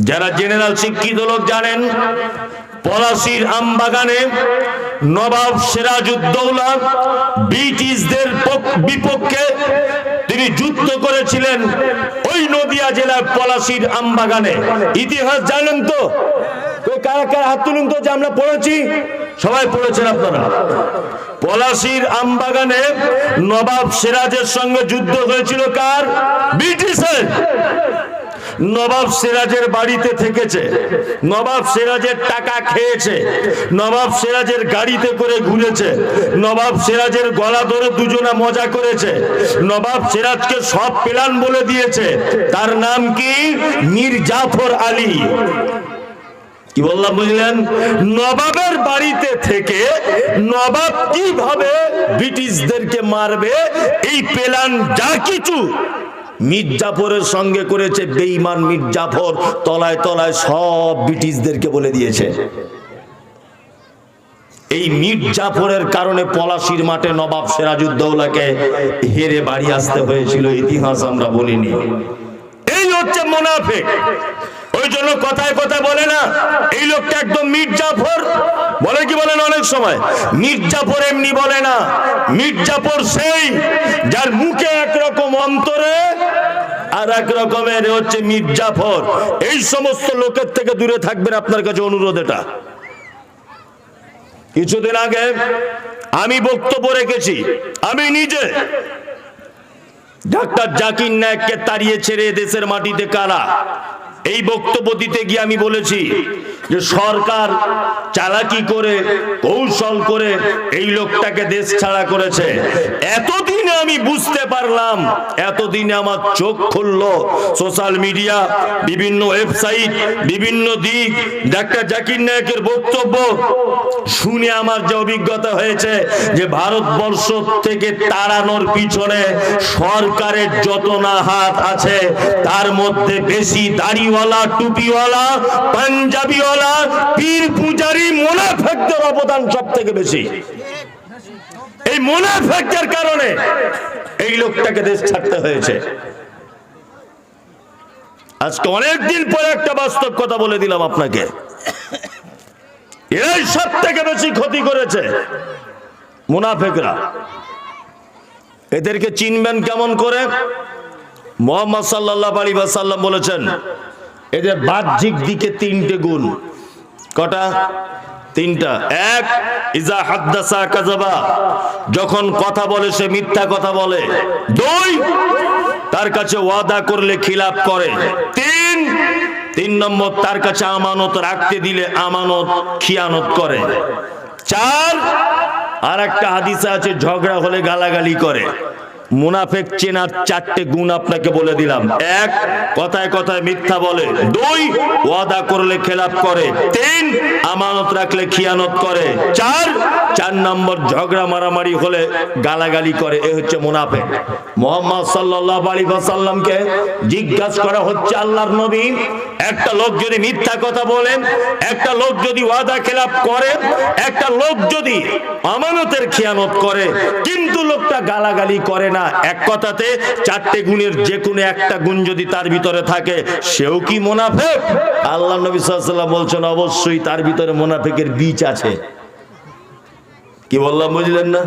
যারা জেনারেল শিক্ষিত লোক জানেন, পলাশির আমবাগানে নবাব সিরাজউদ্দৌলা ব্রিটিশদের পক- বিপক্ষে তিনি যুদ্ধ করেছিলেন ওই নদিয়া জেলার পলাশির আমবাগানে। ইতিহাস জানেন তো? হাত তুলুন তো যে আমরা পড়েছি? সবাই নবাব সিরাজের সঙ্গে যুদ্ধ হয়েছিল কার? ব্রিটিশের। নবাব সিরাজের বাড়িতে থেকেছে। নবাব সিরাজের টাকা খেয়েছে। নবাব সিরাজের গাড়িতে করে ঘুরেছে। নবাব সিরাজের গলা ধরে দুজনা মজা করেছে। নবাব সিরাজকে সব প্ল্যান বলে দিয়েছে। তার নাম কি? মীর জাফর আলী। কি বললাম, বুঝলেন? নবাবের বাড়িতে থেকে নবাব কীভাবে ব্রিটিশদেরকে মারবে? এই প্ল্যান যা কিছু মির্জাফরের সঙ্গে করেছে বেঈমান মির্জাফর, তলায় তলায় সব ব্রিটিশদেরকে বলে দিয়েছে। এই মির্জাফরের কারণে পলাশির মাঠে নবাব সেরাজুদ্দৌলাকে হেরে বাড়ি আসতে হয়েছিল, ইতিহাস আমরা বলিনি। এই হচ্ছে মোনাফেক। ওই জন্য কথায় কথায় বলে না, এই লোকটা একদম মির্জাফর। বলে কি বলেন অনেক সময়? মির্জাফর এমনি বলে না, মির্জাফর সেই যার মুখে একরকম অন্তরে আর এক রকমের হচ্ছে মির্জাফর। এই সমস্ত লোকের থেকে দূরে থাকবেন আপনার কাছে অনুরোধ এটা। কিছুদিন আগে আমি বক্তব্য রেখেছি, আমি নিজে। ডাক্তার জাকির নায়ককে তাড়িয়ে ছেড়ে দেশের মাটিতে কারা? এই বক্তব্য দিতে গিয়ে আমি বলেছি যে সরকার চালাকি করে, কৌশল করে এই লোকটাকে দেশ ছাড়া করেছে। এতদিনে আমি বুঝতে পারলাম, এতদিনে আমার চোখ খুললো। সোশ্যাল মিডিয়া, বিভিন্ন ওয়েবসাইট, বিভিন্ন দিক, ডাক্তার জাকির নায়কের বক্তব্য শুনে আমার যে অভিজ্ঞতা হয়েছে যে ভারতবর্ষ থেকে তাড়ানোর পিছনে সরকারের যত না হাত আছে, তার মধ্যে বেশি দাড়িওয়ালা, টুপিওয়ালা, পাঞ্জাবিওয়ালা পীর পূজারি মোনাফেকদের অবদান সব থেকে বেশি। এই মোনাফেকদের কারণে এই লোকটাকে দেশ ছাড়তে হয়েছে। আজকে অনেকদিন পরে একটা বাস্তব কথা বলে দিলাম আপনাকে। এরাই সব থেকে বেশি ক্ষতি করেছে মুনাফেকরা। এদেরকে চিনবেন কেমন করে? মোহাম্মদ সাল্লাহ আলী বলেছেন, এদের বাহ্যিক দিকে তিনটে গুণ। কটা? তিনটা। এক, ইজা হাদ্দাসা কাজাবা যখন কথা বলে, সে মিথ্যা কথা বলে। দুই, তার কাছে ওয়াদা করলে খিলাপ করে তিন তিন নম্বর, তার কাছে আমানত রাখতে দিলে আমানত খিয়ানত করে চার আর একটা হাদিসে আছে, ঝগড়া হলে গালাগালি করে মুনাফেক চেনার চারটে গুণ আপনাকে বলে দিলাম। এক, কথায় কথায় মিথ্যা বলে। দুই, ওয়াদা করলে খেলাপ করে। তিন, আমানত রাখলে খিয়ানত করে। চার চার নম্বর ঝগড়া মারামারি হলে গালাগালি করে। এ হচ্ছে মুনাফেক। মোহাম্মদ সাল্লাহ আলী সাল্লামকে জিজ্ঞাসা করা হচ্ছে আল্লাহর নবী, একটা লোক যদি মিথ্যা কথা বলেন, একটা লোক যদি ওয়াদা খেলাপ করে, একটা লোক যদি আমানতের খেয়ানত করে, কিন্তু লোকটা গালাগালি করে না এক কথাতে চারটে গুণের যে কোনো একটা গুণ যদি তার ভিতরে থাকে, সেও কি মোনাফেক? আল্লাহ নবী সাল্লাম বলছেন, অবশ্যই তার ভিতরে মোনাফেকের বীজ আছে। কি বললাম, বুঝলেন না?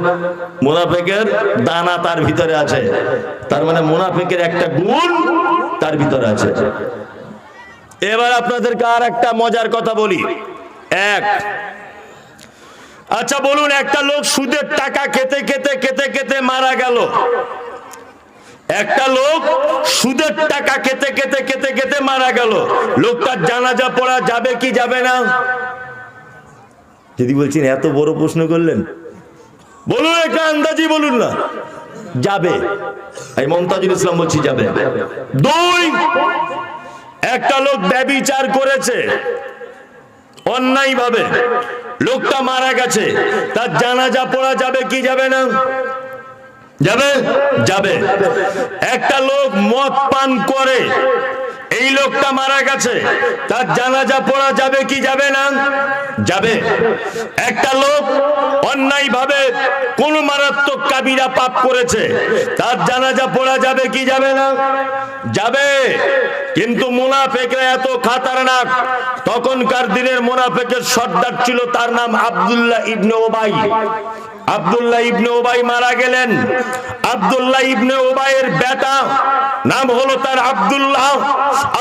মোনাফেকের দানা তার ভিতরে আছে। তার মানে মোনাফেকের একটা গুণ তার ভিতরে আছে। এবার আপনাদেরকে আর একটা মজার কথা বলি। এক আচ্ছা বলুন, একটা লোক সুদের টাকা খেতে খেতে খেতে খেতে মারা গেল। একটা লোক সুদের টাকা খেতে খেতে খেতে খেতে মারা গেল। লোকটার জানাজা পড়া যাবে কি যাবে না? যদি বলছেন, এত বড় প্রশ্ন করলেন। বলুন, একটা আন্দাজি বলুন না। যাবে। এই মমতাজুল ইসলাম বলছি, যাবে। দুই, একটা লোক ব্যবিচার করেছে। অন্যায় ভাবে লোকটা মারা গেছে। তার জানাজা পড়া যাবে কি যাবে না? যাবে? যাবে। একটা লোক মদ পান করে। এই লোকটা মারা গেছে। তার জানাজা পড়া যাবে কি যাবে না? যাবে। একটা লোক অন্যায় ভাবে কোন মারাত্মক কাবিরা পাপ করেছে। তার জানাজা পড়া যাবে কি যাবে না? যাবে। কিন্তু মুনাফেকরা এত খাতারনাক। তখনকার দিনের মুনাফেকের সর্দার ছিল তার নাম আবদুল্লাহ ইবনে ওবাই। আবদুল্লাহ ইবনে ওবাই মারা গেলেন। আবদুল্লাহ ইবনে ওবাইয়ের বেটা নাম হলো তার আব্দুল্লাহ।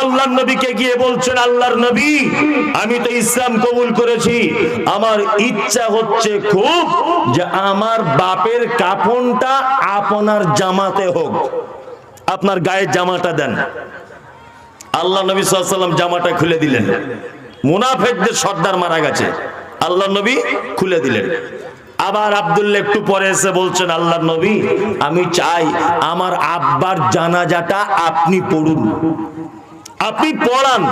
আল্লাহর নবীকে গিয়ে বলছেন, আল্লাহর নবী, আমি তো ইসলাম কবুল করেছি। আমার ইচ্ছা হচ্ছে খুব যে আমার বাপের কাফনটা আপনার জামাতে হোক। আপনার গায়ের জামাটা দেন। আল্লাহ নবী সাল্লাম জামাটা খুলে দিলেন। মুনাফেকদের সর্দার মারা গেছে। আল্লাহ নবী খুলে দিলেন। আবার আব্দুল্লাহ একটু পরে এসে বলছেন, আল্লাহ নবী, আমি চাই আমার আব্বার জানাজাটা আপনি পড়ুন। আপনি পড়ান।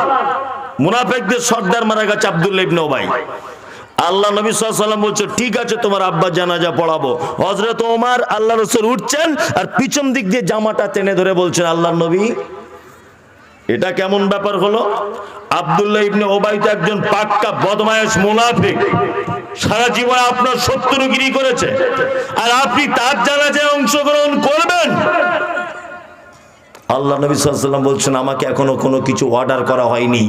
মুনাফেকদের সর্দার মারা গেছে আব্দুল্লাহ ইবনে ওবাই আল্লাহ নবী সাল্লাম বলছে, ঠিক আছে, তোমার আব্বা জানাজা পড়াবো। হজরত ওমার, আল্লাহ রসুল উঠছেন আর পিছন দিক দিয়ে জামাটা টেনে ধরে বলছেন, আল্লাহ নবী এটা কেমন ব্যাপার হলো? আবদুল্লাহ ইবনে ওবাইদ একজন পাক্কা বদমায়েশ মুনাফিক। সারা জীবন আপনার শত্রুগিরি করেছে। আর আপনি তার জানাজায় অংশগ্রহণ করবেন। আল্লাহ নবী সাল্লাম বলছেন, আমাকে এখনও কোনো কিছু অর্ডার করা হয়নি।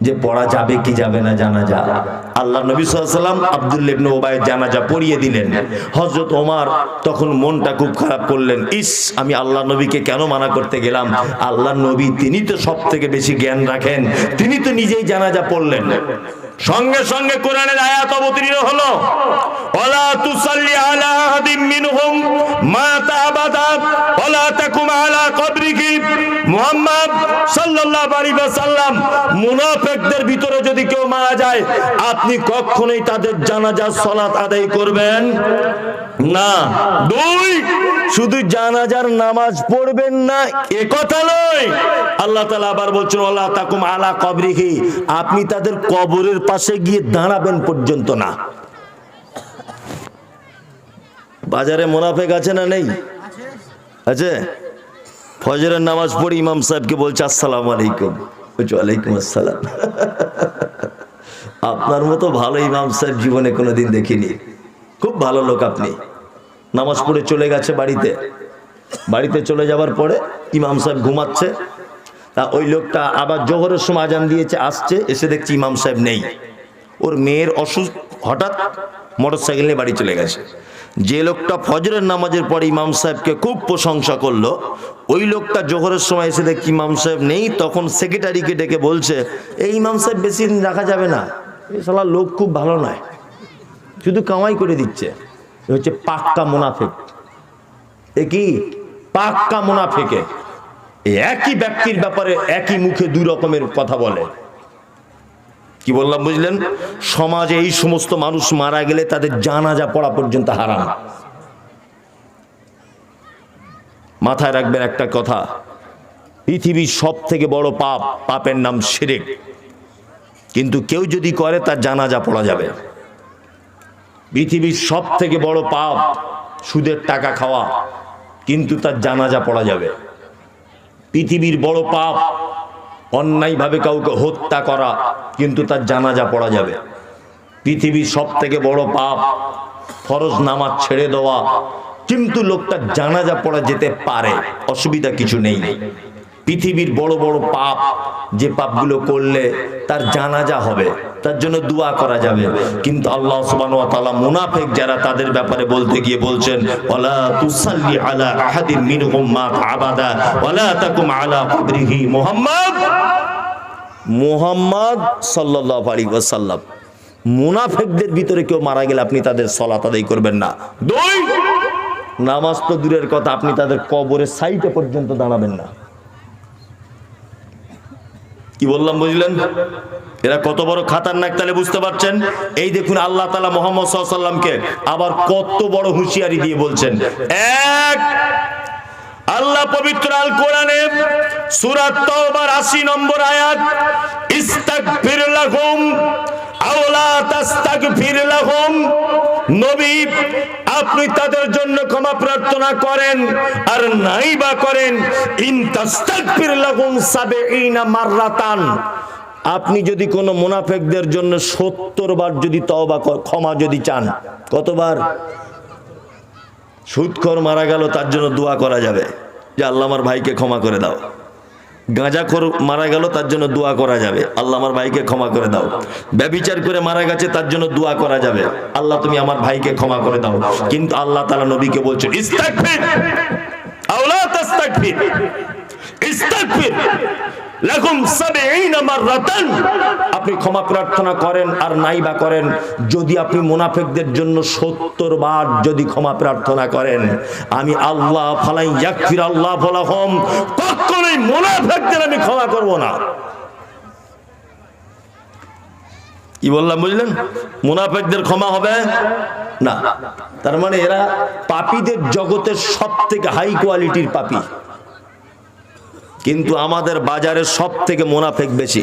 যে পড়া যাবে কি যাবে না জানাজা। আল্লাহ নবী সাল্লাম আব্দুল্লাহ ইবনে ওবাইয়ের জানাজা পড়িয়ে দিলেন। হযরত ওমর তখন মনটা খুব খারাপ করলেন। ইস, আমি আল্লাহ নবীকে কেন মানা করতে গেলাম? আল্লাহ নবী তিনি তো সব থেকে বেশি জ্ঞান রাখেন। তিনি তো নিজেই জানাজা পড়লেন। সঙ্গে সঙ্গে কোরআনের আয়াত অবতীর্ণ হলো। ওয়ালা তুসাল্লি আলা আহাদিম মিনহুম মাতা আবাদা ওয়ালা তাকুম আলা কবরিহি মুহাম্মদ মুনাফিকদের ভিতরে যদি কেউ মারা যায়, আপনি কখনোই তাদের জানাজার আদায় করবেন না। দুই, শুধু জানাজার নামাজ পড়বেন না, এ কথা নয়। আল্লাহ তাআলা আবার বলছেন, ওয়ালা তাকুম আলা কবরিহি। আপনি তাদের কবরের পাশে গিয়ে দাঁড়াবেন পর্যন্ত না। বাজারে মোনাফেক আছে না নেই? আছে। ফজরের নামাজ পড়ে ইমাম সাহেবকে বলছে, আসসালাম আলাইকুম। বলছে, ওয়ালাইকুম আসসালাম। আপনার মতো ভালো ইমাম সাহেব জীবনে কোনোদিন দেখিনি। খুব ভালো লোক আপনি। নামাজ পড়ে চলে গেছে বাড়িতে। বাড়িতে চলে যাওয়ার পরে ইমাম সাহেব ঘুমাচ্ছে। তা ওই লোকটা আবার জোহরের সময় আজান দিয়েছে, আসছে, এসে দেখছি ইমাম সাহেব নেই। ওর মেয়ের অসুস্থ হঠাৎ মোটর সাইকেল নিয়ে বাড়ি চলে গেছে। যে লোকটা ফজরের নামাজের পরে ইমাম সাহেবকে খুব প্রশংসা করল, ওই লোকটা জোহরের সময় এসে দেখি ইমাম সাহেব নেই, তখন সেক্রেটারিকে ডেকে বলছে, এই ইমাম সাহেব বেশি দিন রাখা যাবে না। এই সালা লোক খুব ভালো নয়। শুধু কামাই করে দিচ্ছে। হচ্ছে পাক্কা মুনাফেক। এ কি? পাক্কা মুনাফেকে। একই ব্যক্তির ব্যাপারে একই মুখে দুই রকমের কথা বলে। কি বললাম বুঝলেন? সমাজে এই সমস্ত মানুষ মারা গেলে তাদের জানাজা পড়া পর্যন্ত হারাম। মাথায় রাখবেন একটা কথা, পৃথিবীর সব থেকে বড় পাপ, পাপের নাম শিরেক। কিন্তু কেউ যদি করে, তার জানাজা পড়া যাবে। পৃথিবীর সব থেকে বড় পাপ, সুদের টাকা খাওয়া, কিন্তু তার জানাজা পড়া যাবে। পৃথিবীর বড় পাপ অন্যায়ভাবে কাউকে হত্যা করা, কিন্তু তার জানাজা পড়া যাবে। পৃথিবীর সব থেকে বড় পাপ, ফরজ নামাজ ছেড়ে দেওয়া, কিন্তু লোকটা জানাজা পড়া যেতে পারে। অসুবিধা কিছু নেই। পৃথিবীর বড় বড় পাপ যে পাপগুলো করলে তার জানাজা হবে, তার জন্য দোয়া করা যাবে। কিন্তু আল্লাহ সুবহানাহু ওয়া তাআলা মুনাফিক যারা তাদের ব্যাপারে বলতে গিয়ে বলছেন, ওয়ালা তুসাল্লি আলা আহাদিন মিনহুম মাত আবাদা, ওয়ালা তাকুম আলা মুহাম্মদ। মুহাম্মদ সাল্লাল্লাহু আলাইহি ওয়াসাল্লাম। মুনাফিকদের ভিতরে কেউ মারা গেলে আপনি তাদের সালাত আদায় করবেন না। দুই, নামাজ তো দূরের কথা, আপনি তাদের কবরের সাইটে পর্যন্ত দাঁড়াবেন না। কি বললাম বুঝলেন? এরা কত বড় খাতারনাক তাহলে বুঝতে পারছেন? এই দেখুন আল্লাহ তালা মোহাম্মদ সাল্লামকে আবার কত বড় হুঁশিয়ারি দিয়ে বলছেন। এক, আল্লাহ পবিত্র আল কোরআনে সূরা তওবার 80 নম্বর আয়াত, ইস্তাগফির লাহুম আও লা তাস্তাগফির লাহুম নবী, আপনি তাদের জন্য ক্ষমা প্রার্থনা করেন আর নাই বা করেন মাররাতান। আপনি যদি কোনো মুনাফেকদের জন্য সত্তর বার যদি তওবা ক্ষমা যদি চান, কতবার? সুদখোর মারা গেল, তার জন্য দোয়া করা যাবে। যে আল্লাহ আমার ভাইকে ক্ষমা করে দাও। গাঁজাখোর মারা গেল, তার জন্য দোয়া করা যাবে। আল্লাহ আমার ভাইকে ক্ষমা করে দাও। ব্যবিচার করে মারা গেছে, তার জন্য দোয়া করা যাবে। আল্লাহ তুমি আমার ভাইকে ক্ষমা করে দাও। কিন্তু আল্লাহ তালা নবীকে মাররাতান। আপনি ক্ষমা প্রার্থনা করেন আর নাই বা করেন। যদি আপনি মুনাফিকদের জন্য 70 বার যদি ক্ষমা প্রার্থনা করেন, আমি আল্লাহ ফালাই ইয়াগফির আল্লাহ ফালাহুম কখনোই মোনাফেকদের আমি ক্ষমা করব না। কি বললাম বুঝলেন? মুনাফেকদের ক্ষমা হবে? না। তার মানে এরা পাপীদের জগতের সব থেকে হাই কোয়ালিটির পাপি। কিন্তু আমাদের বাজারে সব থেকে মোনাফেক বেশি।